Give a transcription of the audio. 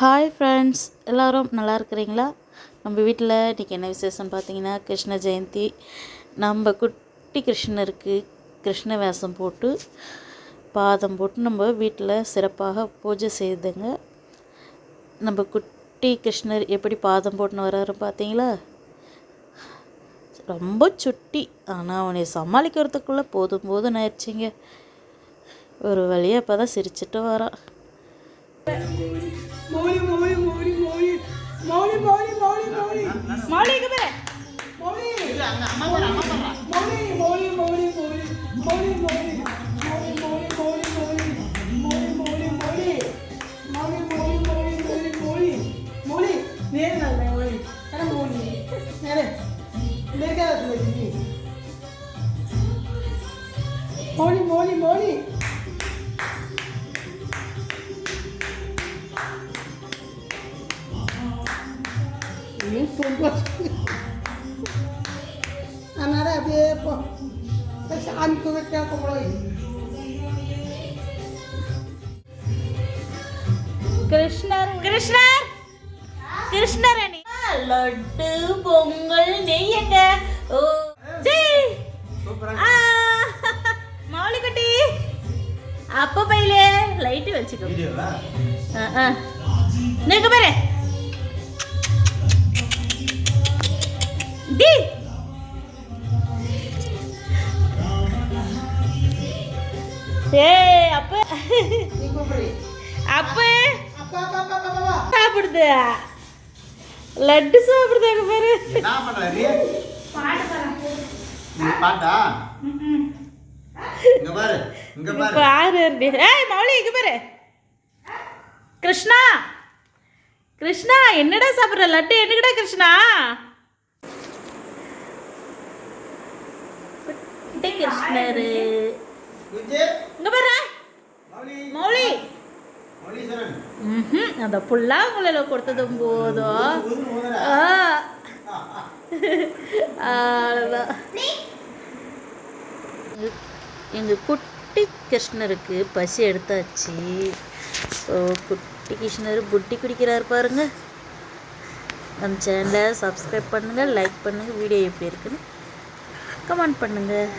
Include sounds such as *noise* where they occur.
Hi friends எல்லோரும் நல்லா இருக்கிறீங்களா? நம்ம வீட்டில் இன்றைக்கி என்ன விசேஷம் பார்த்தீங்கன்னா கிருஷ்ண ஜெயந்தி. நம்ம குட்டி கிருஷ்ணருக்கு கிருஷ்ண வேஷம் போட்டு பாதம் போட்டு நம்ம வீட்டில் சிறப்பாக பூஜை செய்துங்க. நம்ம குட்டி கிருஷ்ணர் எப்படி பாதம் போட்டுன்னு வர்றாரு பார்த்தீங்களா? ரொம்ப சுட்டி. ஆனால் அவனை சமாளிக்கிறதுக்குள்ளே போதும் போதும் ஆயிடுச்சிங்க. ஒரு வழியாக இப்போ தான் சிரிச்சிட்டு வரான். ಮೌಳಿಗೆ ಬರ ಮೌಳಿ ಅಮ್ಮ ಬರ ಅಮ್ಮ ಬರ ಮೌಳಿ ಮೌಳಿ ಮೌಳಿ ಮೌಳಿ ಮೌಳಿ ಮೌಳಿ മോളി മോളി മോളി நீ பொம்பளை அதனால அப்படியே போ சாமி கும்பிட்டு முடியும் கிருஷ்ணர் கிருஷ்ணர் கிருஷ்ணர் அணி லட்டு பொங்கல் நெய் எங்க? ஓ ஜெய் ஆ, மௌலி குட்டி அப்ப பையிலே லைட்டு வச்சுக்கோ. ஆ, பாரு. டி ஏய் அப்ப. அப்ப சாப்பிடுது. லட்டு சாப்பிடுதாங்க பாரு. என்ன நீ பாட்டா? இங்க பாரு இங்க பாரு. பாரு. ஏய் மௌலி இங்க பாரு. கிருஷ்ணா. கிருஷ்ணா என்னடா சாப்பிடுற? லட்டு என்னடா கிருஷ்ணா? குட்டி கிருஷ்ணரு இங்க பாரு. மௌலி. அந்த புல்லாங்குழல கொடுத்ததும் போதும். *laughs* அவ்வளோதான் எங்கள் குட்டி கிருஷ்ணருக்கு பசி எடுத்தாச்சு. ஸோ குட்டி கிருஷ்ணர் புட்டி குடிக்கிறார் பாருங்க. நம்ம சேனலை சப்ஸ்கிரைப் பண்ணுங்கள் லைக் பண்ணுங்கள் வீடியோ எப்படி இருக்குன்னு கமெண்ட் பண்ணுங்கள்